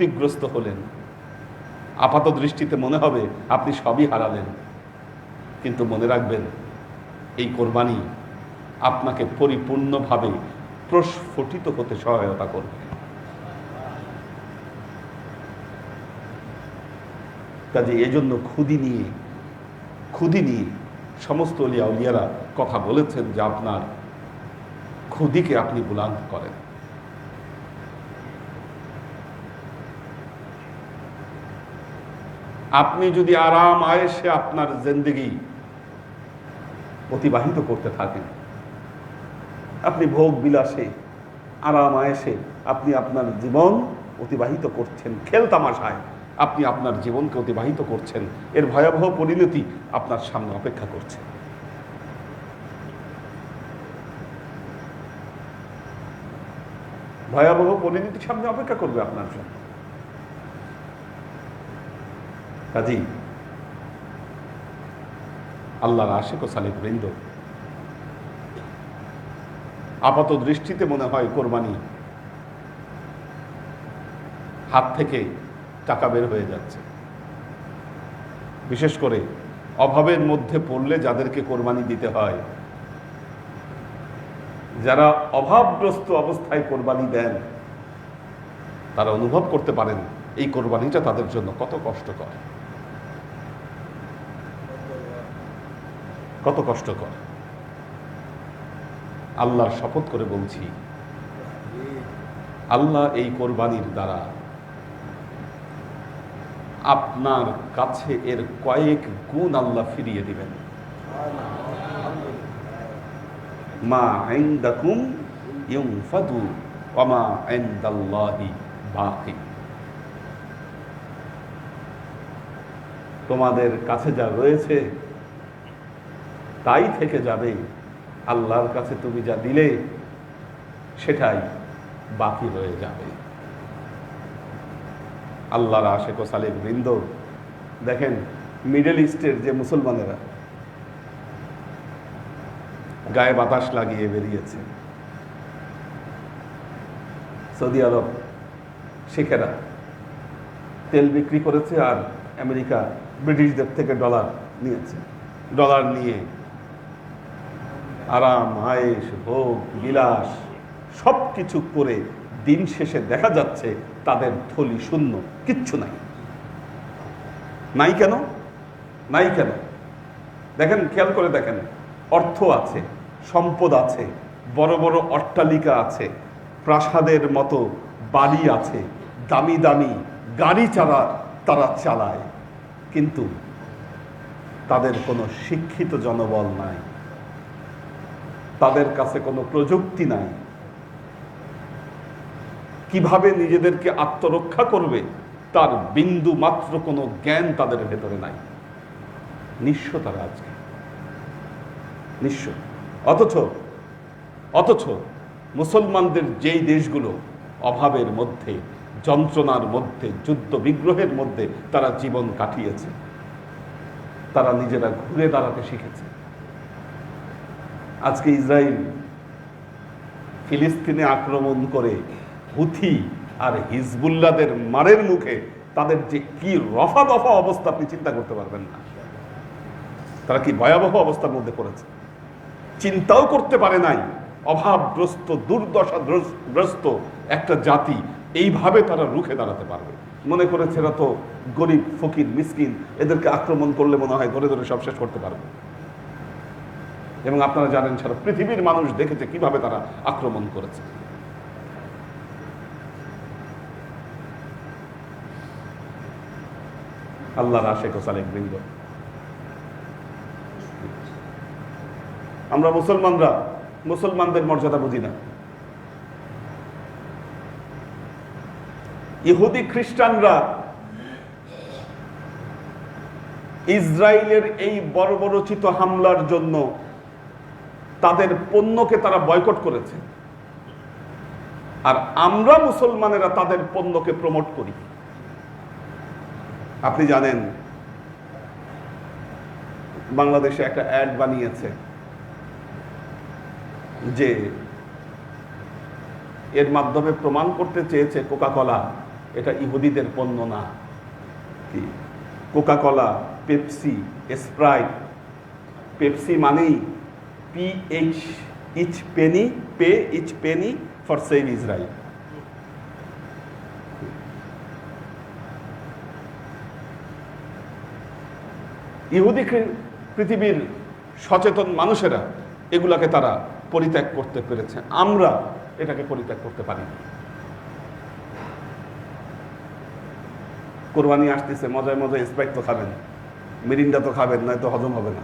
ক্ষতিগ্রস্ত হলেন। আপাত দৃষ্টিতে মনে হবে আপনি সবই হারালেন। কিন্তু মনে রাখবেন, এই কোরবানি আপনাকে পরিপূর্ণভাবে প্রস্ফুটিত হতে সহায়তা করবে। কাজে এজন্য খুদি নিয়ে খুদি নিয়ে সমস্ত অলিয়া উলিয়ারা কথা বলেছেন যে আপনার খুদিকে আপনি বুলান্ত করেন। আপনি যদি আরাম আয়েসে আপনার জিন্দগি অতিবাহিত করতে থাকেন, আপনি ভোগ বিলাসে, আরাম আয়েসে আপনি আপনার জীবন অতিবাহিত করছেন, খেল তামাশায় আপনি আপনার জীবনকে অতিবাহিত করছেন, এর ভয়াবহ পরিণতি আপনার সামনে অপেক্ষা করছে। ভয়াবহ পরিণতি সামনে অপেক্ষা করবে আপনার জন্য। কাজী আল্লাহর আশেক ও সালেক বৃন্দ। আপাত দৃষ্টিতে মনে হয় কোরবানি হাত থেকে টাকা বের হয়ে যাচ্ছে। বিশেষ করে অভাবের মধ্যে পড়লে যাদেরকে কোরবানি দিতে হয়, যারা অভাবগ্রস্ত অবস্থায় কোরবানি দেন, তারা অনুভব করতে পারেন, এই কোরবানিটা তাদের জন্য কত কষ্টকর। কত কষ্টকর আল্লাহর শপথ করে বলছি, আল্লাহ এই কোরবানির দ্বারা আপনার কাছে এর কয়েক গুণ আল্লাহ ফিরিয়ে দিবেন। মা তোমাদের কাছে যা রয়েছে তাই থেকে যাবে। আল্লাহর কাছে তুমি যা দিলে, সেটাই বাকি রয়ে যাবে। আল্লাহর আশেক সালেক বৃন্দ, দেখেন মিডল ইস্টের যে মুসলমানেরা, গায়ে বাতাস লাগিয়ে বেরিয়েছে। সৌদি আরব, শিখেরা, তেল বিক্রি করেছে আর আমেরিকা ব্রিটিশদের থেকে ডলার নিয়েছে। ডলার নিয়ে আরাম আয়েস ভোগ, বিলাস সব কিছু করে দিন শেষে দেখা যাচ্ছে তাদের থলি শূন্য, কিচ্ছু নাই। নাই কেন? নাই কেন? দেখেন, খেয়াল করে দেখেন, অর্থ আছে, সম্পদ আছে, বড় বড় অট্টালিকা আছে, প্রাসাদের মতো বাড়ি আছে, দামি দামি গাড়ি চালা, তারা চালায়। কিন্তু তাদের কোনো শিক্ষিত জনবল নাই। তাদের কাছে কোনো প্রযুক্তি নাই। কীভাবে নিজেদেরকে আত্মরক্ষা করবে, তার বিন্দু মাত্র কোনো জ্ঞান তাদের ভেতরে নাই। নিঃস্ব তারা আজকে। নিঃস্ব। অথচ অথচ মুসলমানদের যেই দেশগুলো অভাবের মধ্যে, যন্ত্রণার মধ্যে, যুদ্ধ বিগ্রহের মধ্যে তারা জীবন কাটিয়েছে, তারা নিজেরা ঘুরে দাঁড়াতে শিখেছে। আজকে ইসরায়েল ফিলিস্তিনে আক্রমণ করে হুথি আর হিজবুল্লাদের মারের মুখে তাদের যে কি রফা দফা অবস্থা আপনি চিন্তা করতে পারবেন না। তারা কি ভয়াবহ অবস্থার মধ্যে পড়েছে? চিন্তাও করতে পারে নাই। অভাবগ্রস্ত, দুর্দশাগ্রস্ত একটা জাতি এইভাবে তারা রুখে দাঁড়াতে পারবে। মনে করেছে এরা তো গরিব, ফকির, মিসকিন, এদেরকে আক্রমণ করলে মনে হয় ধরে ধরে সব শেষ করতে পারবে। এবং আপনারা জানেন সারা পৃথিবীর মানুষ দেখেছে কীভাবে তারা আক্রমণ করেছে। আল্লাহ রাশেক সালেক বৃন্দ। আমরা মুসলমানরা, মুসলমানদের মর্যাদা বুঝি না। ইহুদি খ্রিস্টানরা ইসরায়েলের এই বর্বরচিত হামলার জন্য তাদের পণ্যকে তারা বয়কট করেছে। আর আমরা মুসলমানেরা তাদের পণ্যকে প্রমোট করি। আপনি জানেন, বাংলাদেশে একটা অ্যাড বানিয়েছে যে এর মাধ্যমে প্রমাণ করতে চেয়েছে কোকা কলা এটা ইহুদিদের পণ্য না। কি? Coca Cola Pepsi, Sprite, Pepsi মানেই P H each penny pay each penny for save Israel ইহুদি পৃথিবীর সচেতন মানুষেরা এগুলাকে তারা পরিত্যাগ করতে পেরেছে। আমরা এটাকে পরিত্যাগ করতে পারি কোরবানি আসতেছে, মজায় মজায় স্প্রাইট তো খাবেন, মিরিন্ডা তো খাবেন, নয়তো হজম হবে না?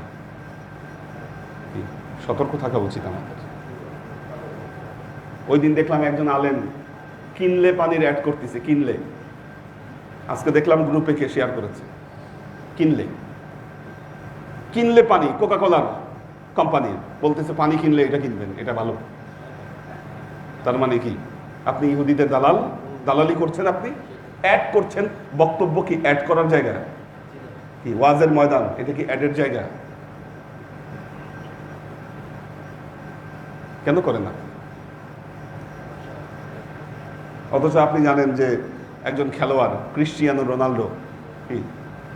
সতর্ক থাকা উচিত আমাদের ওই দিন দেখলাম একজন আলেম কিনলে পানির অ্যাড করতেছে, কিনলে। আজকে দেখলাম গ্রুপে কে শেয়ার করেছে। কিনলে। কিনলে পানি কোকা কোলার কোম্পানির বলতেছে, পানি কিনলে এটা কিনবেন, এটা ভালো। তার মানে কি? আপনি ইহুদিদের দালাল, দালালি করছেন আপনি অ্যাড করছেন, বক্তব্য কি অ্যাড করার জায়গা? কি? ওয়াজের ময়দান, এটা কি অ্যাডের জায়গা? কেন করেন না? অথচ আপনি জানেন যে একজন খেলোয়াড়, ক্রিশ্চিয়ানো রোনাল্ডো, কি?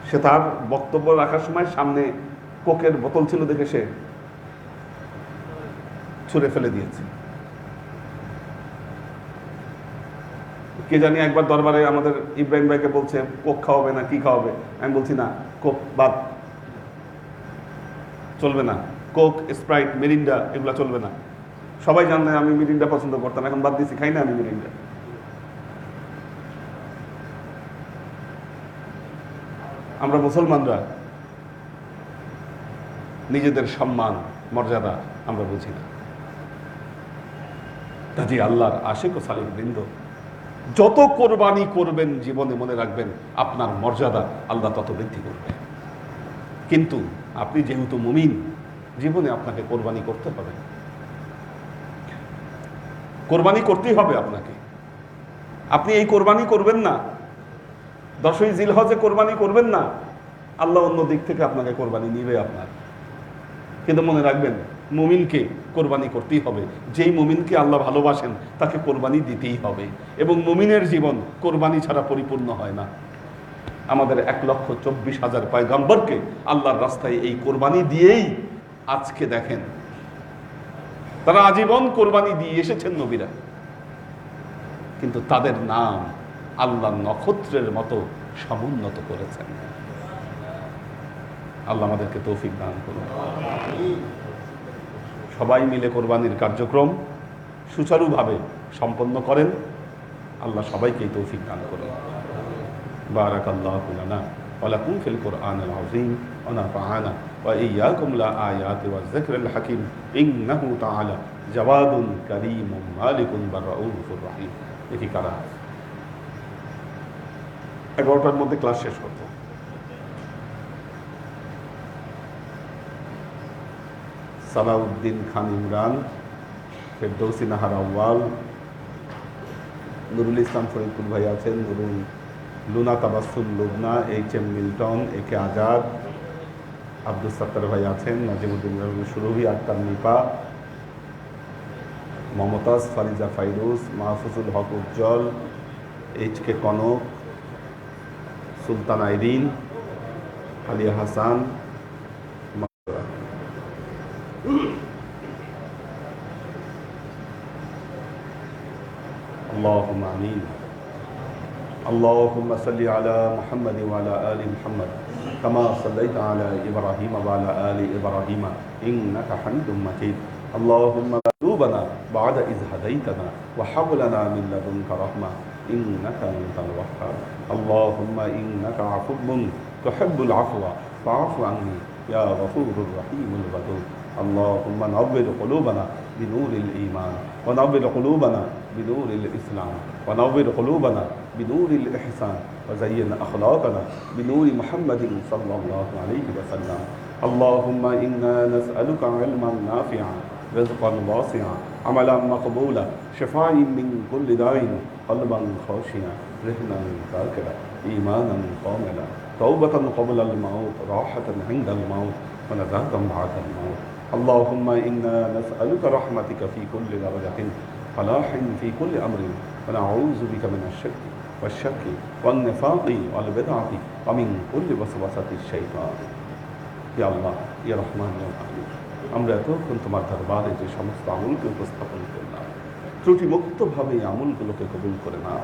সে তার বক্তব্য রাখার সময় সামনে কোকের বোতল ছিল দেখে সে ছুঁড়ে ফেলে দিয়েছে। কে জানি একবার দরবারে আমাদের ইব্রাহিম ভাইকে বলছে, কোক খাওয়াবে না, কি খাওয়াবে? আমি বলছি, না, কোক বাদ। চলবে না। কোক, স্প্রাইট, মেরিন্ডা, এগুলো চলবে না। সবাই জানলে আমি মিরিন্ডা পছন্দ করতাম, এখন বাদ দিছি, খাই না আমি মিরিন্ডা আমরা মুসলমানরা, নিজেদের সম্মান, মর্যাদা আমরা বুঝি না। কাজী আল্লাহর আশেক ও সালিক বৃন্দ যত কোরবানি করবেন জীবনে মনে রাখবেন, আপনার মর্যাদা আল্লাহ তত বৃদ্ধি করবে। কিন্তু আপনি যেহেতু মুমিন, জীবনে আপনাকে কোরবানি করতে হবে। কোরবানি করতেই হবে আপনাকে। আপনি এই কোরবানি করবেন না। দশই জিলহজে কোরবানি করবেন না। আল্লাহ অন্য দিক থেকে আপনাকে কোরবানি নিবে আপনার। কিন্তু মনে রাখবেন, মুমিনকে কোরবানি করতেই হবে। যেই মুমিনকে আল্লাহ ভালোবাসেন, তাকে কোরবানি দিতেই হবে। এবং মুমিনের জীবন কোরবানি ছাড়া পরিপূর্ণ হয় না। আমাদের এক লক্ষ চব্বিশ হাজার পয়গম্বরকে আল্লাহর রাস্তায় এই কোরবানি দিয়েই আজকে দেখেন তারা আজীবন কোরবানি দিয়ে এসেছেন নবীরা। কিন্তু তাদের নাম আল্লাহ নক্ষত্রের মতো সমুন্নত করেছেন। আল্লাহ আমাদেরকে তৌফিক দান করুন। সবাই মিলে কোরবানির কার্যক্রম সুচারুভাবে সম্পন্ন করেন। আল্লাহ সবাইকেই তৌফিক দান করুন। বারাক আল্লাহ কুলানা ওলা কুমফিল কোরআন আল আজিম ওনা ফাহানা وإياكم لآيات والذكر الحكيم إنه تعالى جواد كريم مالك بالرؤوف الرحيم দেখি কারা এগারোটার মধ্যে ক্লাস শেষ করবো সালাউদ্দিন খান ইমরান ফেরদৌসি নাহার আউ্বাল নুরুল ইসলাম ফরিদপুর ভাই আছেন Nurul Luna Tabasul Lubna H M Milton A K Azad Abdul সত্তার ভাই আছেন নাজিমুদ্দিন রহমান সুরভি আক্তার নিপা মমতাজ ফারিজা ফাইরুজ মাহফুজুল হক উজ্জ্বল এইচ কে কনক সুলতান আইরিন আলিয়া হাসান اللهم امين اللهم صل على محمد وعلى آل محمد كما صليت على إبراهيم وعلى آل إبراهيم إنك حميد مجيد. اللهم قلوبنا بعد إذ هديتنا وهب لنا من لدنك رحمة إنك أنت الوهاب. اللهم إنك عفو تحب العفو فاعف عني يا غفور الرحيم الودود. اللهم نور قلوبنا بنور الإيمان ونور قلوبنا بنور الإسلام. ونور قلوبنا بنور الإحسان. وزين أخلاقنا بنور محمد صلى الله عليه وسلم. اللهم إنا نسألك علما نافعا رزقا واسعا عملا مقبولا شفاء من كل داء قلبا خاشعا ذهنا ذاكرا إيمانا كاملا توبة قبل الموت راحة عند الموت ونجاة بعد الموت. اللهم إنا نسألك رحمتك في كل درجة. فلاح في كل أمر ونعوذ بك من الشرك والشك والنفاق والبدعة ومن كل وسوسة الشيطان ইয়া আল্লাহ ইয়া রহমান ইয়া রাহিম। আমরা এতক্ষণ তোমার দরবারে যে সমস্ত আমলকে উপস্থাপন করলাম ত্রুটি মুক্তভাবে এই আমলগুলোকে কবুল করে নাও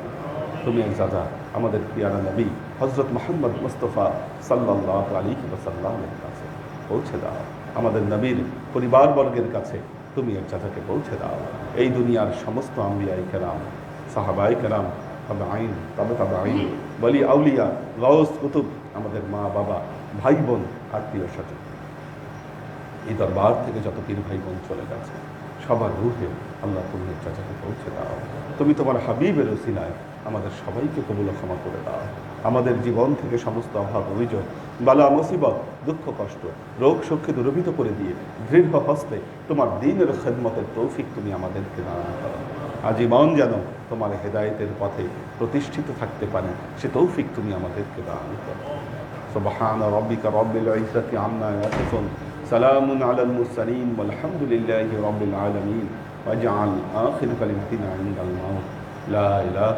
তুমি এক দাদা আমাদের পিয়ারা নবী হজরত মোহাম্মদ মুস্তফা সাল্লাহ আলী ওসাল্লামের কাছে পৌঁছে দাও আমাদের নবীর পরিবারবর্গের কাছে তুমি এক জায়গাকে পৌঁছে দাও। এই দুনিয়ার সমস্ত আম্বিয়াই কেরাম, সাহাবাই কেরাম তবে আইন তবে তবে আইন বলি আউলিয়া গৌস কুতুব, আমাদের মা, বাবা ভাই বোন আত্মীয় স্বজন। এই দরবার থেকে যত পীর ভাই বোন চলে গেছে, সবার রুহে আল্লাহ তুমি এর চাচাকে পৌঁছে দাও। তুমি তোমার হাবিবের ওসিলায় আমাদের সবাইকে কবুল ক্ষমা করে দাও আমাদের জীবন থেকে সমস্ত অভাব অভিযোগ বালা মুসিবত দুঃখ কষ্ট রোগ শোককে দুরভিত করে দিয়ে দৃঢ় হস্তে তোমার দিনের খেদমতের তৌফিক তুমি আমাদেরকে দান করো আজীবন যেন তোমার হেদায়েতের পথে প্রতিষ্ঠিত থাকতে পারি সে তৌফিক তুমি আমাদেরকে দান করো سبحان ربك رب العزة عما يصفون سلام على المرسلين والحمد لله رب العالمين واجعل آخر كلمتنا عند الموت لا إله